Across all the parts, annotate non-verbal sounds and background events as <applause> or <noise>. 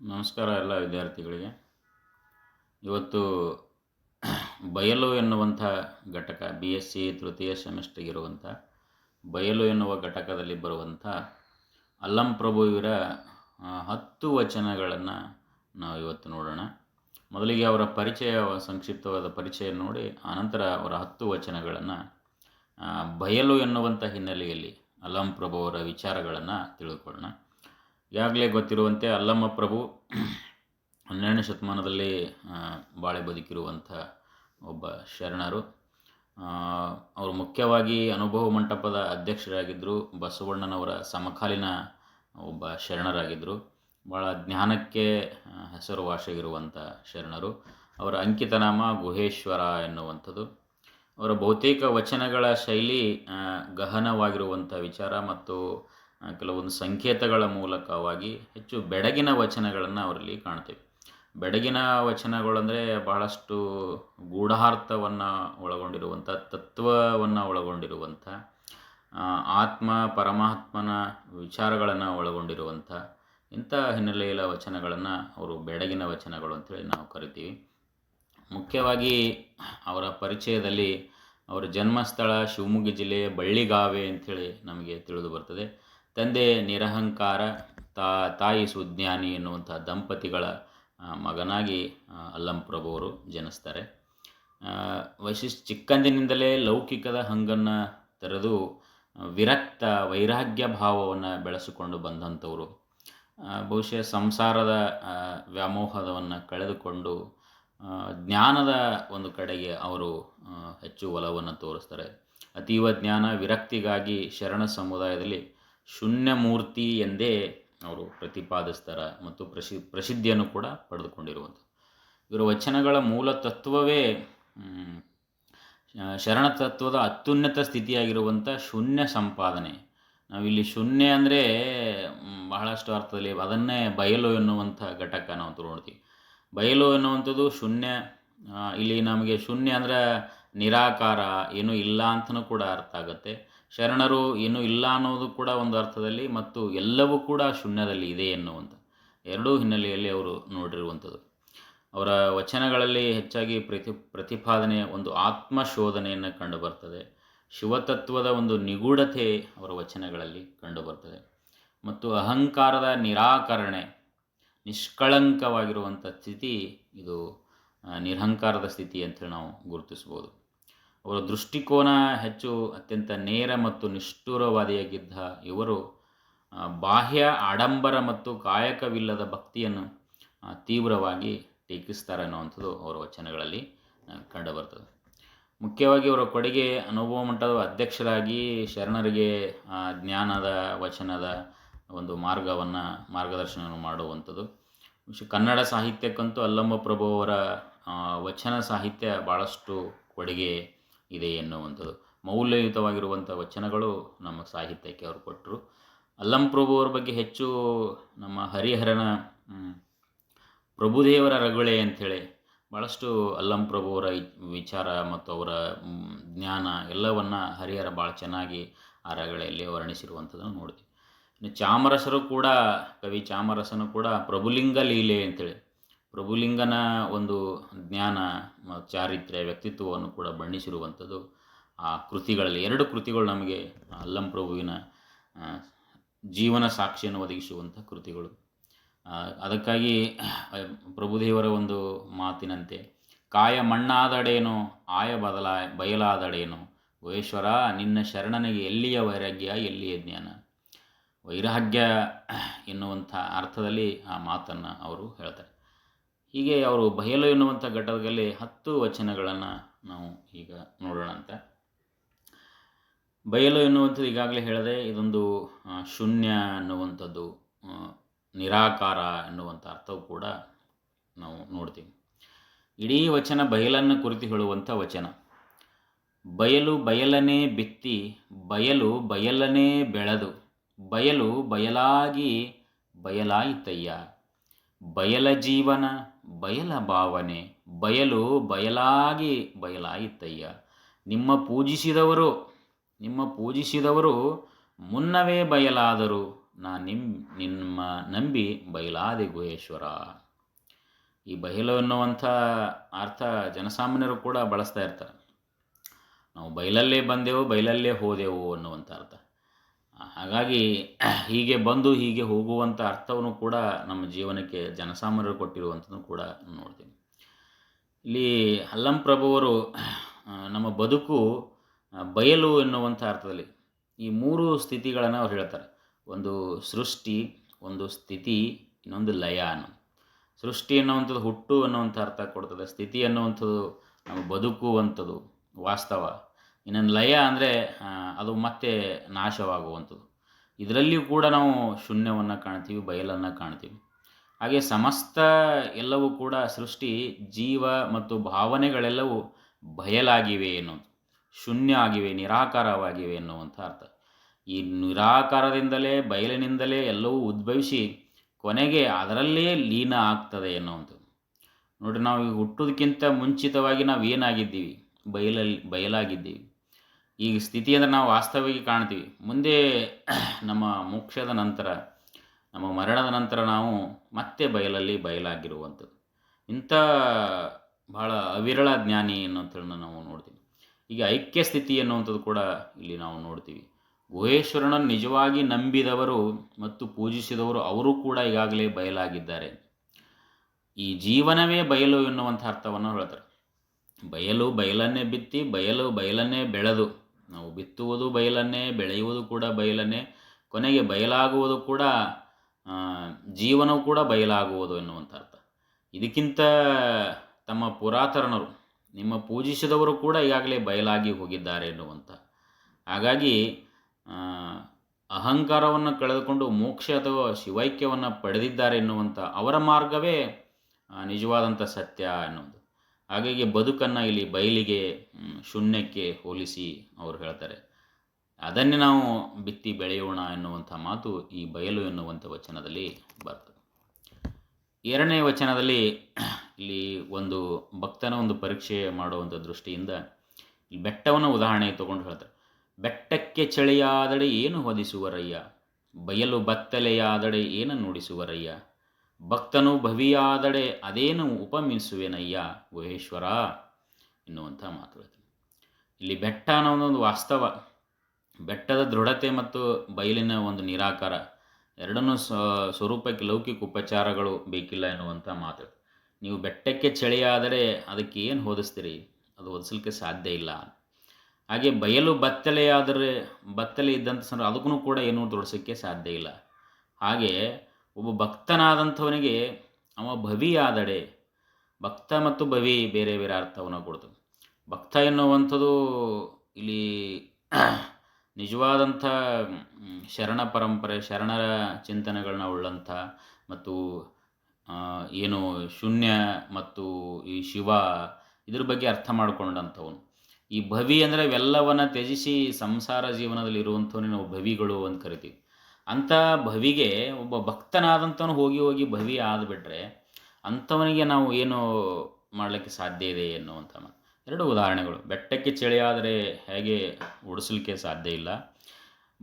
ನಮಸ್ಕಾರ ಎಲ್ಲ ವಿದ್ಯಾರ್ಥಿಗಳಿಗೆ. ಇವತ್ತು <clears throat> ಬಯಲು ಎನ್ನುವಂಥ ಘಟಕ ಬಿ ಎಸ್ ಸಿ ತೃತೀಯ ಸೆಮಿಸ್ಟ್ರಿಗಿರುವಂಥ ಬಯಲು ಎನ್ನುವ ಘಟಕದಲ್ಲಿ ಬರುವಂಥ ಅಲ್ಲಂ ಪ್ರಭು ಇವರ ಆ, ಹತ್ತು ವಚನಗಳನ್ನು ನಾವು ಇವತ್ತು ನೋಡೋಣ. ಮೊದಲಿಗೆ ಅವರ ಪರಿಚಯ ಸಂಕ್ಷಿಪ್ತವಾದ ಪರಿಚಯ ನೋಡಿ ಆನಂತರ ಅವರ ಹತ್ತು ವಚನಗಳನ್ನು ಬಯಲು ಎನ್ನುವಂಥ ಹಿನ್ನೆಲೆಯಲ್ಲಿ ಅಲ್ಲಂ ಪ್ರಭು ಅವರ ವಿಚಾರಗಳನ್ನು ತಿಳಿದುಕೊಳ್ಳೋಣ. ಈಗಾಗಲೇ ಗೊತ್ತಿರುವಂತೆ ಅಲ್ಲಮ್ಮ ಪ್ರಭು ಹನ್ನೆರಡನೇ ಶತಮಾನದಲ್ಲಿ ಬಾಳೆ ಬದುಕಿರುವಂಥ ಒಬ್ಬ ಶರಣರು. ಅವರು ಮುಖ್ಯವಾಗಿ ಅನುಭವ ಮಂಟಪದ ಅಧ್ಯಕ್ಷರಾಗಿದ್ದರು. ಬಸವಣ್ಣನವರ ಸಮಕಾಲೀನ ಒಬ್ಬ ಶರಣರಾಗಿದ್ದರು. ಭಾಳ ಜ್ಞಾನಕ್ಕೆ ಹೆಸರುವಾಸಿಯಾಗಿರುವಂಥ ಶರಣರು. ಅವರ ಅಂಕಿತನಾಮ ಗುಹೇಶ್ವರ ಎನ್ನುವಂಥದ್ದು. ಅವರ ಬಹುತೇಕ ವಚನಗಳ ಶೈಲಿ ಗಹನವಾಗಿರುವಂಥ ವಿಚಾರ ಮತ್ತು ಕೆಲವೊಂದು ಸಂಕೇತಗಳ ಮೂಲಕವಾಗಿ ಹೆಚ್ಚು ಬೆಡಗಿನ ವಚನಗಳನ್ನು ಅವರಲ್ಲಿ ಕಾಣ್ತೇವೆ. ಬೆಡಗಿನ ವಚನಗಳಂದರೆ ಬಹಳಷ್ಟು ಗೂಢಾರ್ಥವನ್ನು ಒಳಗೊಂಡಿರುವಂಥ, ತತ್ವವನ್ನು ಒಳಗೊಂಡಿರುವಂಥ ಆತ್ಮ, ಪರಮಾತ್ಮನ ವಿಚಾರಗಳನ್ನು ಒಳಗೊಂಡಿರುವಂಥ ಇಂಥ ಹಿನ್ನೆಲೆಯ ವಚನಗಳನ್ನು ಅವರು ಬೆಡಗಿನ ವಚನಗಳು ಅಂತೇಳಿ ನಾವು ಕರಿತೀವಿ. ಮುಖ್ಯವಾಗಿ ಅವರ ಪರಿಚಯದಲ್ಲಿ ಅವರ ಜನ್ಮಸ್ಥಳ ಶಿವಮೊಗ್ಗ ಜಿಲ್ಲೆಯ ಬಳ್ಳಿಗಾವೆ ಅಂಥೇಳಿ ನಮಗೆ ತಿಳಿದು ಬರ್ತದೆ. ತಂದೆ ನಿರಹಂಕಾರ ತಾಯಿ ಸುಜ್ಞಾನಿ ಎನ್ನುವಂಥ ದಂಪತಿಗಳ ಮಗನಾಗಿ ಅಲ್ಲಂ ಪ್ರಭು ಅವರು ಜನಿಸ್ತಾರೆ. ಆ, ವೈಶಿಷ್ಟ್ ಚಿಕ್ಕಂದಿನಿಂದಲೇ ಲೌಕಿಕದ ಹಂಗನ್ನು ತೆರೆದು ವಿರಕ್ತ ವೈರಾಗ್ಯ ಭಾವವನ್ನು ಬೆಳೆಸಿಕೊಂಡು ಬಂದಂಥವರು. ಬಹುಶಃ ಸಂಸಾರದ ವ್ಯಾಮೋಹದವನ್ನು ಕಳೆದುಕೊಂಡು ಜ್ಞಾನದ ಒಂದು ಕಡೆಗೆ ಅವರು ಹೆಚ್ಚು ಒಲವನ್ನು ತೋರಿಸ್ತಾರೆ. ಅತೀವ ಜ್ಞಾನ ವಿರಕ್ತಿಗಾಗಿ ಶರಣ ಸಮುದಾಯದಲ್ಲಿ ಶೂನ್ಯಮೂರ್ತಿ ಎಂದೇ ಅವರು ಪ್ರತಿಪಾದಿಸ್ತಾರೆ ಮತ್ತು ಪ್ರಸಿ ಪ್ರಸಿದ್ಧಿಯನ್ನು ಕೂಡ ಪಡೆದುಕೊಂಡಿರುವಂಥದ್ದು. ಇವರ ವಚನಗಳ ಮೂಲ ತತ್ವವೇ ಶರಣ ತತ್ವದ ಅತ್ಯುನ್ನತ ಸ್ಥಿತಿಯಾಗಿರುವಂಥ ಶೂನ್ಯ ಸಂಪಾದನೆ. ನಾವಿಲ್ಲಿ ಶೂನ್ಯ ಅಂದರೆ ಬಹಳಷ್ಟು ಅರ್ಥದಲ್ಲಿ ಅದನ್ನೇ ಬಯಲು ಎನ್ನುವಂಥ ಘಟಕ ನಾವು ನೋಡ್ತೀವಿ ಬಯಲು ಎನ್ನುವಂಥದ್ದು ಶೂನ್ಯ ಇಲ್ಲಿ ನಮಗೆ ಶೂನ್ಯ ಅಂದರೆ ನಿರಾಕಾರ ಏನೂ ಇಲ್ಲ ಅಂತಲೂ ಕೂಡ ಅರ್ಥ ಆಗುತ್ತೆ. ಶರಣರು ಏನೂ ಇಲ್ಲ ಅನ್ನೋದು ಕೂಡ ಒಂದು ಅರ್ಥದಲ್ಲಿ ಮತ್ತು ಎಲ್ಲವೂ ಕೂಡ ಶೂನ್ಯದಲ್ಲಿ ಇದೆ ಎನ್ನುವಂಥ ಎರಡೂ ಹಿನ್ನೆಲೆಯಲ್ಲಿ ಅವರು ನೋಡಿರುವಂಥದ್ದು. ಅವರ ವಚನಗಳಲ್ಲಿ ಹೆಚ್ಚಾಗಿ ಪ್ರತಿ ಪ್ರತಿಪಾದನೆ ಒಂದು ಆತ್ಮಶೋಧನೆಯನ್ನು ಕಂಡುಬರ್ತದೆ. ಶಿವತತ್ವದ ಒಂದು ನಿಗೂಢತೆ ಅವರ ವಚನಗಳಲ್ಲಿ ಕಂಡುಬರ್ತದೆ. ಮತ್ತು ಅಹಂಕಾರದ ನಿರಾಕರಣೆ, ನಿಷ್ಕಳಂಕವಾಗಿರುವಂಥ ಸ್ಥಿತಿ ಇದು ನಿರಹಂಕಾರದ ಸ್ಥಿತಿ ಅಂತೇಳಿ ನಾವು ಗುರುತಿಸ್ಬೋದು. ಅವರ ದೃಷ್ಟಿಕೋನ ಹೆಚ್ಚು ಅತ್ಯಂತ ನೇರ ಮತ್ತು ನಿಷ್ಠುರವಾದಿಯಾಗಿದ್ದ ಇವರು ಬಾಹ್ಯ ಆಡಂಬರ ಮತ್ತು ಕಾಯಕವಿಲ್ಲದ ಭಕ್ತಿಯನ್ನು ತೀವ್ರವಾಗಿ ಟೀಕಿಸ್ತಾರೆ ಅನ್ನುವಂಥದ್ದು ಅವರ ವಚನಗಳಲ್ಲಿ ಕಂಡುಬರ್ತದೆ. ಮುಖ್ಯವಾಗಿ ಅವರ ಕೊಡುಗೆ ಅನುಭವ ಮಟ್ಟದ ಅಧ್ಯಕ್ಷರಾಗಿ ಶರಣರಿಗೆ ಜ್ಞಾನದ ವಚನದ ಒಂದು ಮಾರ್ಗವನ್ನು ಮಾರ್ಗದರ್ಶನ ಮಾಡುವಂಥದ್ದು. ಕನ್ನಡ ಸಾಹಿತ್ಯಕ್ಕಂತೂ ಅಲ್ಲಮ್ಮ ಪ್ರಭು ಅವರ ವಚನ ಸಾಹಿತ್ಯ ಭಾಳಷ್ಟು ಕೊಡುಗೆ ಇದೆ ಎನ್ನುವಂಥದ್ದು. ಮೌಲ್ಯಯುತವಾಗಿರುವಂಥ ವಚನಗಳು ನಮ್ಮ ಸಾಹಿತ್ಯಕ್ಕೆ ಅವರು ಕೊಟ್ಟರು. ಅಲ್ಲಂ ಪ್ರಭುವರ ಬಗ್ಗೆ ಹೆಚ್ಚು ನಮ್ಮ ಹರಿಹರನ ಪ್ರಭುದೇವರ ರಗುಳೆ ಅಂಥೇಳಿ ಭಾಳಷ್ಟು ಅಲ್ಲಂ ಪ್ರಭುವರ ವಿಚಾರ ಮತ್ತು ಅವರ ಜ್ಞಾನ ಎಲ್ಲವನ್ನು ಹರಿಹರ ಭಾಳ ಚೆನ್ನಾಗಿ ಆ ರಗಳೆಯಲ್ಲಿ ವರ್ಣಿಸಿರುವಂಥದ್ದನ್ನು ನೋಡ್ತೀವಿ. ಇನ್ನು ಚಾಮರಸರು ಕೂಡ, ಕವಿ ಚಾಮರಸನು ಕೂಡ ಪ್ರಭುಲಿಂಗ ಲೀಲೆ ಅಂತೇಳಿ ಪ್ರಭುಲಿಂಗನ ಒಂದು ಜ್ಞಾನ ಚಾರಿತ್ರ್ಯ, ವ್ಯಕ್ತಿತ್ವವನ್ನು ಕೂಡ ಬಣ್ಣಿಸಿರುವಂಥದ್ದು ಆ ಕೃತಿಗಳಲ್ಲಿ. ಎರಡು ಕೃತಿಗಳು ನಮಗೆ ಅಲ್ಲಂ ಪ್ರಭುವಿನ ಜೀವನ ಸಾಕ್ಷಿಯನ್ನು ಒದಗಿಸುವಂಥ ಕೃತಿಗಳು. ಅದಕ್ಕಾಗಿ ಪ್ರಭುದೇವರ ಒಂದು ಮಾತಿನಂತೆ, ಕಾಯ ಮಣ್ಣಾದಡೇನು, ಆಯ ಬದಲ, ಬಯಲಾದಡೇನು ಗುಹೇಶ್ವರ ನಿನ್ನ ಶರಣನಿಗೆ ಎಲ್ಲಿಯ ವೈರಾಗ್ಯ, ಎಲ್ಲಿಯ ಜ್ಞಾನ? ವೈರಾಗ್ಯ ಎನ್ನುವಂಥ ಅರ್ಥದಲ್ಲಿ ಆ ಮಾತನ್ನು ಅವರು ಹೇಳ್ತಾರೆ. ಹೀಗೆ ಅವರು ಬಯಲು ಎನ್ನುವಂಥ ಘಟಕದಲ್ಲಿ ಹತ್ತು ವಚನಗಳನ್ನು ನಾವು ಈಗ ನೋಡೋಣ ಅಂತ ಬಯಲು ಎನ್ನುವಂಥದ್ದು ಈಗಾಗಲೇ ಹೇಳಿದೆ ಇದೊಂದು ಶೂನ್ಯ ಅನ್ನುವಂಥದ್ದು ನಿರಾಕಾರ ಎನ್ನುವಂಥ ಅರ್ಥವು ಕೂಡ ನಾವು ನೋಡ್ತೀವಿ. ಇಡೀ ವಚನ ಬಯಲನ್ನು ಕುರಿತು ಹೇಳುವಂಥ ವಚನ. ಬಯಲು ಬಯಲನೇ ಬಿತ್ತಿ, ಬಯಲು ಬಯಲನೇ ಬೆಳೆದು, ಬಯಲು ಬಯಲಾಗಿ ಬಯಲಾಯಿತಯ್ಯ. ಬಯಲ ಜೀವನ ಬಯಲ ಭಾವನೆ, ಬಯಲು ಬಯಲಾಗಿ ಬಯಲಾಯಿತಯ್ಯ. ನಿಮ್ಮ ಪೂಜಿಸಿದವರು ನಿಮ್ಮ ಪೂಜಿಸಿದವರು ಮುನ್ನವೇ ಬಯಲಾದರು. ನಾ ನಿಮ್, ನಿಮ್ಮ ನಂಬಿ ಬಯಲಾದೆ ಗುಹೇಶ್ವರ. ಈ ಬಯಲು ಅನ್ನುವಂಥ ಅರ್ಥ ಜನಸಾಮಾನ್ಯರು ಕೂಡ ಬಳಸ್ತಾ ಇರ್ತಾರೆ. ನಾವು ಬಯಲಲ್ಲೇ ಬಂದೆವು, ಬಯಲಲ್ಲೇ ಹೋದೆವು ಅನ್ನುವಂಥ ಅರ್ಥ. ಹಾಗಾಗಿ ಹೀಗೆ ಬಂದು ಹೀಗೆ ಹೋಗುವಂಥ ಅರ್ಥವನ್ನು ಕೂಡ ನಮ್ಮ ಜೀವನಕ್ಕೆ ಜನಸಾಮಾನ್ಯರು ಕೊಟ್ಟಿರುವಂಥದ್ದು ಕೂಡ ನೋಡ್ತೀನಿ. ಇಲ್ಲಿ ಅಲ್ಲಂ ಪ್ರಭುವರು ನಮ್ಮ ಬದುಕು ಬಯಲು ಎನ್ನುವಂಥ ಅರ್ಥದಲ್ಲಿ ಈ ಮೂರು ಸ್ಥಿತಿಗಳನ್ನು ಅವ್ರು ಹೇಳ್ತಾರೆ. ಒಂದು ಸೃಷ್ಟಿ, ಒಂದು ಸ್ಥಿತಿ, ಇನ್ನೊಂದು ಲಯ ಅನ್ನೋ ಸೃಷ್ಟಿ ಅನ್ನುವಂಥದ್ದು ಹುಟ್ಟು ಅನ್ನೋವಂಥ ಅರ್ಥ ಕೊಡ್ತದೆ. ಸ್ಥಿತಿ ಅನ್ನುವಂಥದ್ದು ನಮ್ಮ ಬದುಕುವಂಥದ್ದು ವಾಸ್ತವ. ಇನ್ನೊಂದು ಲಯ ಅಂದರೆ ಅದು ಮತ್ತೆ ನಾಶವಾಗುವಂಥದ್ದು. ಇದರಲ್ಲಿಯೂ ಕೂಡ ನಾವು ಶೂನ್ಯವನ್ನು ಕಾಣ್ತೀವಿ, ಬಯಲನ್ನು ಕಾಣ್ತೀವಿ. ಹಾಗೆ ಸಮಸ್ತ ಎಲ್ಲವೂ ಕೂಡ ಸೃಷ್ಟಿ, ಜೀವ ಮತ್ತು ಭಾವನೆಗಳೆಲ್ಲವೂ ಬಯಲಾಗಿವೆ ಎನ್ನುವುದು. ಶೂನ್ಯ ಆಗಿವೆ, ನಿರಾಕಾರವಾಗಿವೆ ಎನ್ನುವಂಥ ಅರ್ಥ. ಈ ನಿರಾಕಾರದಿಂದಲೇ, ಬಯಲಿನಿಂದಲೇ ಎಲ್ಲವೂ ಉದ್ಭವಿಸಿ ಕೊನೆಗೆ ಅದರಲ್ಲೇ ಲೀನ ಆಗ್ತದೆ ಎನ್ನುವಂಥದ್ದು. ನೋಡಿರಿ ನಾವು ಈಗ ಹುಟ್ಟೋದಕ್ಕಿಂತ ಮುಂಚಿತವಾಗಿ ನಾವು ಏನಾಗಿದ್ದೀವಿ ಬಯಲಲ್ಲಿ, ಬಯಲಾಗಿದ್ದೀವಿ. ಈಗ ಸ್ಥಿತಿ ಅಂದರೆ ನಾವು ವಾಸ್ತವಿಕ ಕಾಣ್ತೀವಿ. ಮುಂದೆ ನಮ್ಮ ಮೋಕ್ಷದ ನಂತರ, ನಮ್ಮ ಮರಣದ ನಂತರ ನಾವು ಮತ್ತೆ ಬಯಲಲ್ಲಿ ಬಯಲಾಗಿರುವಂಥದ್ದು. ಇಂಥ ಬಹಳ ಅವಿರಳ ಜ್ಞಾನಿ ಅನ್ನೋಂಥದ್ದನ್ನ ನಾವು ನೋಡ್ತೀವಿ. ಈಗ ಐಕ್ಯ ಸ್ಥಿತಿ ಅನ್ನುವಂಥದ್ದು ಕೂಡ ಇಲ್ಲಿ ನಾವು ನೋಡ್ತೀವಿ. ಗುಹೇಶ್ವರನನ್ನು ನಿಜವಾಗಿ ನಂಬಿದವರು ಮತ್ತು ಪೂಜಿಸಿದವರು ಅವರು ಕೂಡ ಈಗಾಗಲೇ ಬಯಲಾಗಿದ್ದಾರೆ. ಈ ಜೀವನವೇ ಬಯಲು ಎನ್ನುವಂಥ ಅರ್ಥವನ್ನು ಹೇಳ್ತಾರೆ. ಬಯಲು ಬಯಲನ್ನೇ ಬಿತ್ತಿ, ಬಯಲು ಬಯಲನ್ನೇ ಬೆಳೆದು ನಾವು ಬಿತ್ತುವುದು ಬಯಲನ್ನೇ, ಬೆಳೆಯುವುದು ಕೂಡ ಬಯಲನ್ನೇ, ಕೊನೆಗೆ ಬಯಲಾಗುವುದು ಕೂಡ ಜೀವನವು ಕೂಡ ಬಯಲಾಗುವುದು ಎನ್ನುವಂಥ ಅರ್ಥ. ಇದಕ್ಕಿಂತ ತಮ್ಮ ಪುರಾತನರು, ನಿಮ್ಮ ಪೂಜಿಸಿದವರು ಕೂಡ ಈಗಾಗಲೇ ಬಯಲಾಗಿ ಹೋಗಿದ್ದಾರೆ ಎನ್ನುವಂಥ ಹಾಗಾಗಿ ಅಹಂಕಾರವನ್ನು ಕಳೆದುಕೊಂಡು ಮೋಕ್ಷ ಅಥವಾ ಶಿವೈಕ್ಯವನ್ನು ಪಡೆದಿದ್ದಾರೆ ಎನ್ನುವಂಥ ಅವರ ಮಾರ್ಗವೇ ನಿಜವಾದಂಥ ಸತ್ಯ ಎನ್ನುವುದು. ಹಾಗಾಗಿ ಬದುಕನ್ನು ಇಲ್ಲಿ ಬಯಲಿಗೆ ಶೂನ್ಯಕ್ಕೆ ಹೋಲಿಸಿ ಅವರು ಹೇಳ್ತಾರೆ. ಅದನ್ನೇ ನಾವು ಬಿತ್ತಿ ಬೆಳೆಯೋಣ ಎನ್ನುವಂಥ ಮಾತು ಈ ಬಯಲು ಎನ್ನುವಂಥ ವಚನದಲ್ಲಿ ಬರ್ತದೆ. ಎರಡನೇ ವಚನದಲ್ಲಿ ಇಲ್ಲಿ ಒಂದು ಭಕ್ತನ ಒಂದು ಪರೀಕ್ಷೆ ಮಾಡುವಂಥ ದೃಷ್ಟಿಯಿಂದ ಬೆಟ್ಟವನ್ನು ಉದಾಹರಣೆ ತಗೊಂಡು ಹೇಳ್ತಾರೆ. ಬೆಟ್ಟಕ್ಕೆ ಚಳಿಯಾದಡೆ ಏನು ಹೊದಿಸುವರಯ್ಯ? ಬಯಲು ಬತ್ತಲೆಯಾದಡೆ ಏನು ನುಡಿಸುವರಯ್ಯ? ಭಕ್ತನು ಭವಿಯಾದಡೆ ಅದೇನು ಉಪಮಿಸುವೆನಯ್ಯ ಗುಹೇಶ್ವರ? ಎನ್ನುವಂಥ ಮಾತು ಇಲ್ಲಿ ಬೆಟ್ಟ ಅನ್ನೋದೊಂದು ವಾಸ್ತವ. ಬೆಟ್ಟದ ದೃಢತೆ ಮತ್ತು ಬಯಲಿನ ಒಂದು ನಿರಾಕಾರ. ಎರಡನ್ನೂ ಸ್ವರೂಪಕ್ಕೆ ಲೌಕಿಕ ಉಪಚಾರಗಳು ಬೇಕಿಲ್ಲ ಎನ್ನುವಂಥ ಮಾತು ನೀವು ಬೆಟ್ಟಕ್ಕೆ ಚಳಿಯಾದರೆ ಅದಕ್ಕೆ ಏನು ಹೋದಿಸ್ತೀರಿ? ಅದು ಹೊದಿಸಲಿಕ್ಕೆ ಸಾಧ್ಯ ಇಲ್ಲ. ಹಾಗೆ ಬಯಲು ಬತ್ತಲೆಯಾದರೆ, ಬತ್ತಲೆ ಇದ್ದಂಥ ಸಂದರ್ಭ, ಅದಕ್ಕೂ ಕೂಡ ಏನೂ ತೊಡಸೋಕ್ಕೆ ಸಾಧ್ಯ ಇಲ್ಲ. ಹಾಗೆ ಒಬ್ಬ ಭಕ್ತನಾದಂಥವನಿಗೆ ಅವ ಭವಿಯಾದಡೆ. ಭಕ್ತ ಮತ್ತು ಭವಿ ಬೇರೆ ಬೇರೆ ಅರ್ಥವನ್ನು ಕೊಡ್ತದೆ. ಭಕ್ತ ಎನ್ನುವಂಥದ್ದು ಇಲ್ಲಿ <clears throat> ನಿಜವಾದಂಥ ಶರಣ ಪರಂಪರೆ, ಶರಣರ ಚಿಂತನೆಗಳನ್ನ ಉಳ್ಳಂಥ ಮತ್ತು ಏನು ಶೂನ್ಯ ಮತ್ತು ಈ ಶಿವ ಇದ್ರ ಬಗ್ಗೆ ಅರ್ಥ ಮಾಡಿಕೊಂಡಂಥವನು. ಈ ಭವಿ ಅಂದರೆ ಇವೆಲ್ಲವನ್ನು ತ್ಯಜಿಸಿ ಸಂಸಾರ ಜೀವನದಲ್ಲಿ ಇರುವಂಥವನೇ ನಾವು ಭವಿಗಳು ಅಂತ ಕರಿತೀವಿ. ಅಂಥ ಭವಿಗೆ ಒಬ್ಬ ಭಕ್ತನಾದಂಥವನು ಹೋಗಿ ಹೋಗಿ ಭವಿ ಆದ್ಬಿಟ್ರೆ ಅಂಥವನಿಗೆ ನಾವು ಏನು ಮಾಡಲಿಕ್ಕೆ ಸಾಧ್ಯ ಇದೆ ಎನ್ನುವಂಥ ಮಾತು. ಎರಡು ಉದಾಹರಣೆಗಳು. ಬೆಟ್ಟಕ್ಕೆ ಚಳಿಯಾದರೆ ಹೇಗೆ ಉಡಿಸಲಿಕ್ಕೆ ಸಾಧ್ಯ ಇಲ್ಲ.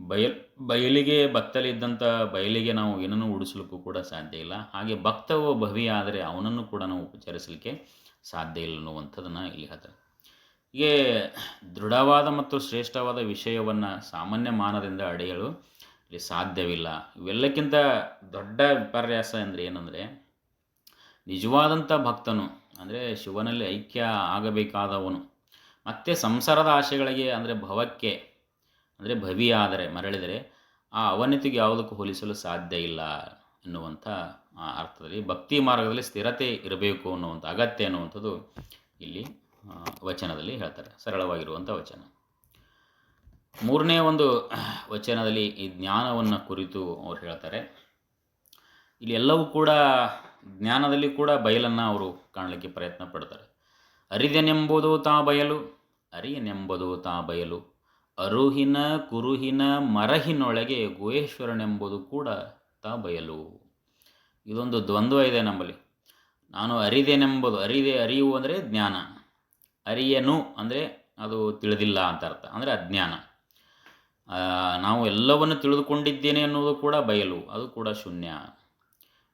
ಬಯಲ್, ಬಯಲಿಗೆ ಭಕ್ತಲಿದ್ದಂಥ ಬಯಲಿಗೆ ನಾವು ಏನನ್ನು ಉಡಿಸಲಿಕ್ಕೂ ಕೂಡ ಸಾಧ್ಯ ಇಲ್ಲ. ಹಾಗೆ ಭಕ್ತವ ಭವಿ ಆದರೆ ಅವನನ್ನು ಕೂಡ ನಾವು ಉಪಚರಿಸಲಿಕ್ಕೆ ಸಾಧ್ಯ ಇಲ್ಲ ಅನ್ನುವಂಥದ್ದನ್ನು ಇಲ್ಲಿ ಹೇಳ್ತಾರೆ. ಹೀಗೆ ದೃಢವಾದ ಮತ್ತು ಶ್ರೇಷ್ಠವಾದ ವಿಷಯವನ್ನು ಸಾಮಾನ್ಯ ಮಾನದಿಂದ ಅಡೆಯಲು ಇಲ್ಲಿ ಸಾಧ್ಯವಿಲ್ಲ. ಇವೆಲ್ಲಕ್ಕಿಂತ ದೊಡ್ಡ ವಿಪರ್ಯಾಸ ಅಂದರೆ ಏನಂದರೆ ನಿಜವಾದಂಥ ಭಕ್ತನು, ಅಂದರೆ ಶಿವನಲ್ಲಿ ಐಕ್ಯ ಆಗಬೇಕಾದವನು, ಮತ್ತೆ ಸಂಸಾರದ ಆಶೆಗಳಿಗೆ, ಅಂದರೆ ಭವಕ್ಕೆ, ಅಂದರೆ ಭವಿಯಾದರೆ, ಮರಳಿದರೆ, ಆ ಅವನತಿಗೆ ಯಾವುದಕ್ಕೂ ಹೋಲಿಸಲು ಸಾಧ್ಯ ಇಲ್ಲ ಎನ್ನುವಂಥ ಅರ್ಥದಲ್ಲಿ ಭಕ್ತಿ ಮಾರ್ಗದಲ್ಲಿ ಸ್ಥಿರತೆ ಇರಬೇಕು ಅನ್ನುವಂಥ ಅಗತ್ಯ ಅನ್ನುವಂಥದ್ದು ಇಲ್ಲಿ ವಚನದಲ್ಲಿ ಹೇಳ್ತಾರೆ. ಸರಳವಾಗಿರುವಂಥ ವಚನ. ಮೂರನೇ ಒಂದು ವಚನದಲ್ಲಿ ಈ ಜ್ಞಾನವನ್ನು ಕುರಿತು ಅವ್ರು ಹೇಳ್ತಾರೆ. ಇಲ್ಲಿ ಎಲ್ಲವೂ ಕೂಡ ಜ್ಞಾನದಲ್ಲಿ ಕೂಡ ಬಯಲನ್ನು ಅವರು ಕಾಣಲಿಕ್ಕೆ ಪ್ರಯತ್ನ ಪಡ್ತಾರೆ. ಅರಿದನೆಂಬುದು ತಾ ಬಯಲು, ಅರಿಯನೆಂಬುದು ತಾ ಬಯಲು, ಅರುಹಿನ ಕುರುಹಿನ ಮರಹಿನೊಳಗೆ ಗುಹೇಶ್ವರನೆಂಬುದು ಕೂಡ ತಾ ಬಯಲು. ಇದೊಂದು ದ್ವಂದ್ವ ಇದೆ ನಮ್ಮಲ್ಲಿ. ನಾನು ಅರಿದೆನೆಂಬುದು, ಅರಿದೆ ಅರಿವು ಅಂದರೆ ಜ್ಞಾನ. ಅರಿಯನು ಅಂದರೆ ಅದು ತಿಳಿದಿಲ್ಲ ಅಂತ ಅರ್ಥ. ಅಂದರೆ ಅಜ್ಞಾನ. ನಾವು ಎಲ್ಲವನ್ನು ತಿಳಿದುಕೊಂಡಿದ್ದೇನೆ ಅನ್ನೋದು ಕೂಡ ಬಯಲು, ಅದು ಕೂಡ ಶೂನ್ಯ.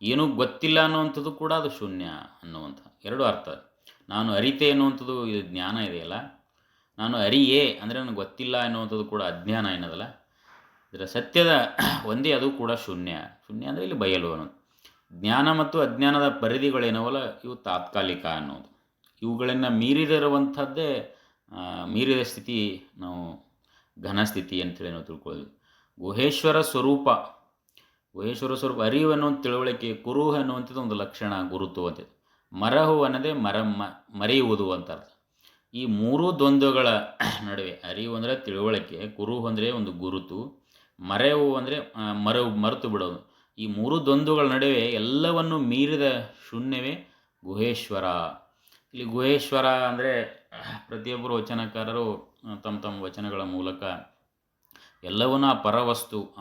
ಏನೂ ಗೊತ್ತಿಲ್ಲ ಅನ್ನುವಂಥದ್ದು ಕೂಡ ಅದು ಶೂನ್ಯ ಅನ್ನುವಂಥ ಎರಡು ಅರ್ಥ. ನಾನು ಅರಿತೆ ಅನ್ನುವಂಥದ್ದು ಇದು ಜ್ಞಾನ ಇದೆಯಲ್ಲ? ನಾನು ಅರಿಯೇ ಅಂದರೆ ನನಗೆ ಗೊತ್ತಿಲ್ಲ ಅನ್ನುವಂಥದ್ದು ಕೂಡ ಅಜ್ಞಾನ ಏನದಲ್ಲ? ಇದರ ಸತ್ಯದ ಒಂದೇ ಅದು ಕೂಡ ಶೂನ್ಯ. ಶೂನ್ಯ ಅಂದರೆ ಇಲ್ಲಿ ಬಯಲು ಅನ್ನೋದು. ಜ್ಞಾನ ಮತ್ತು ಅಜ್ಞಾನದ ಪರಿಧಿಗಳೇನವಲ್ಲ? ಇವು ತಾತ್ಕಾಲಿಕ ಅನ್ನೋದು. ಇವುಗಳನ್ನು ಮೀರಿದಿರುವಂಥದ್ದೇ ಮೀರಿದ ಸ್ಥಿತಿ ನಾವು ಘನ ಸ್ಥಿತಿ ಅಂತೇಳಿ ನಾವು ತಿಳ್ಕೊಳ್ಳೋದು ಗುಹೇಶ್ವರ ಸ್ವರೂಪ ಗುಹೇಶ್ವರ ಸ್ವರೂಪ, ಅರಿವು ಅನ್ನುವಂಥ ತಿಳುವಳಿಕೆ, ಕುರುಹು ಅನ್ನುವಂಥದ್ದು ಒಂದು ಲಕ್ಷಣ ಗುರುತು ಅಂತ ಮರಹು ಅನ್ನೋದೇ ಮರ ಮರೆಯುವುದು ಅಂತ ಅರ್ಥ. ಈ ಮೂರು ದ್ವಂದ್ವಗಳ ನಡುವೆ ಅರಿವು ಅಂದರೆ ತಿಳುವಳಿಕೆ, ಕುರುಹು ಅಂದರೆ ಒಂದು ಗುರುತು, ಮರೆವು ಅಂದರೆ ಮರವು ಮರೆತು ಬಿಡೋದು. ಈ ಮೂರು ದ್ವಂದ್ವಗಳ ನಡುವೆ ಎಲ್ಲವನ್ನು ಮೀರಿದ ಶೂನ್ಯವೇ ಗುಹೇಶ್ವರ. ಇಲ್ಲಿ ಗುಹೇಶ್ವರ ಅಂದರೆ ಪ್ರತಿಯೊಬ್ಬರು ವಚನಕಾರರು ತಮ್ಮ ತಮ್ಮ ವಚನಗಳ ಮೂಲಕ ಎಲ್ಲವನ್ನ ಪರವಸ್ತು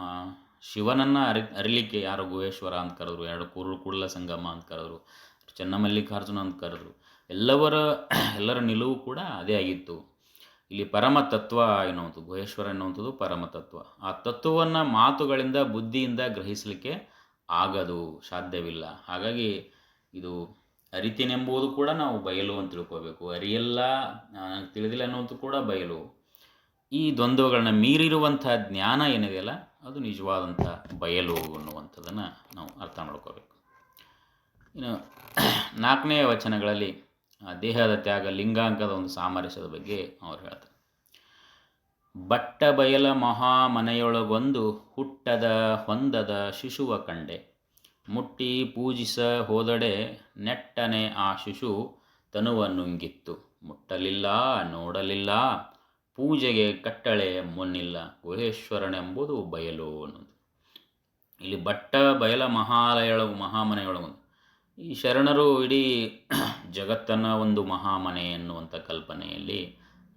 ಶಿವನನ್ನು ಅರಿ, ಅರಿಲಿಕ್ಕೆ ಯಾರು ಗುಹೇಶ್ವರ ಅಂತ ಕರೆದ್ರು, ಎರಡು ಕೂರು ಕೂಡಲ ಸಂಗಮ ಅಂತ ಕರೆದ್ರು, ಚೆನ್ನಮಲ್ಲಿಕಾರ್ಜುನ ಅಂತ ಕರೆದ್ರು, ಎಲ್ಲವರ, ಎಲ್ಲರ ನಿಲುವು ಕೂಡ ಅದೇ ಆಗಿತ್ತು. ಇಲ್ಲಿ ಪರಮ ತತ್ವ ಎನ್ನುವಂಥದ್ದು, ಗುಹೇಶ್ವರ ಎನ್ನುವಂಥದ್ದು ಪರಮ ತತ್ವ. ಆ ತತ್ವವನ್ನು ಮಾತುಗಳಿಂದ, ಬುದ್ಧಿಯಿಂದ ಗ್ರಹಿಸಲಿಕ್ಕೆ ಆಗದು, ಸಾಧ್ಯವಿಲ್ಲ. ಹಾಗಾಗಿ ಇದು ಅರಿತೇನೆಂಬುದು ಕೂಡ ನಾವು ಬಯಲು ಅಂತ ತಿಳ್ಕೋಬೇಕು. ಅರಿಯಲ್ಲ ನನಗೆ ತಿಳಿದಿಲ್ಲ ಅನ್ನೋದು ಕೂಡ ಬಯಲು. ಈ ದ್ವಂದ್ವಗಳನ್ನ ಮೀರಿರುವಂಥ ಜ್ಞಾನ ಏನಿದೆಯಲ್ಲ ಅದು ನಿಜವಾದಂಥ ಬಯಲು ಅನ್ನುವಂಥದ್ದನ್ನು ನಾವು ಅರ್ಥ ಮಾಡ್ಕೋಬೇಕು. ಇನ್ನು <clears throat> ನಾಲ್ಕನೇ ವಚನಗಳಲ್ಲಿ ದೇಹದ ತ್ಯಾಗ ಲಿಂಗಾಂಕದ ಒಂದು ಸಾಮರಸ್ಯದ ಬಗ್ಗೆ ಅವ್ರು ಹೇಳ್ತಾರೆ. ಬಟ್ಟ ಬಯಲ ಮಹಾಮನೆಯೊಳಗೊಂದು ಹುಟ್ಟದ ಹೊಂದದ ಶಿಶುವ ಕಂಡೆ. ಮುಟ್ಟಿ ಪೂಜಿಸ ಹೋದಡೆ ನೆಟ್ಟನೆ ಆ ಶಿಶು ತನುವನ್ನುಂಗಿತ್ತು. ಮುಟ್ಟಲಿಲ್ಲ, ನೋಡಲಿಲ್ಲ, ಪೂಜೆಗೆ ಕಟ್ಟಳೆ ಮುನ್ನಿಲ್ಲ. ಗುಹೇಶ್ವರನೆಂಬುದು ಬಯಲು ಅನ್ನೋದು. ಇಲ್ಲಿ ಬಟ್ಟ ಬಯಲ ಮಹಾಲಯೊಳಗು, ಮಹಾಮನೆಯೊಳಗೊಂದು. ಈ ಶರಣರು ಇಡೀ ಜಗತ್ತನ್ನು ಒಂದು ಮಹಾಮನೆ ಎನ್ನುವಂಥ ಕಲ್ಪನೆಯಲ್ಲಿ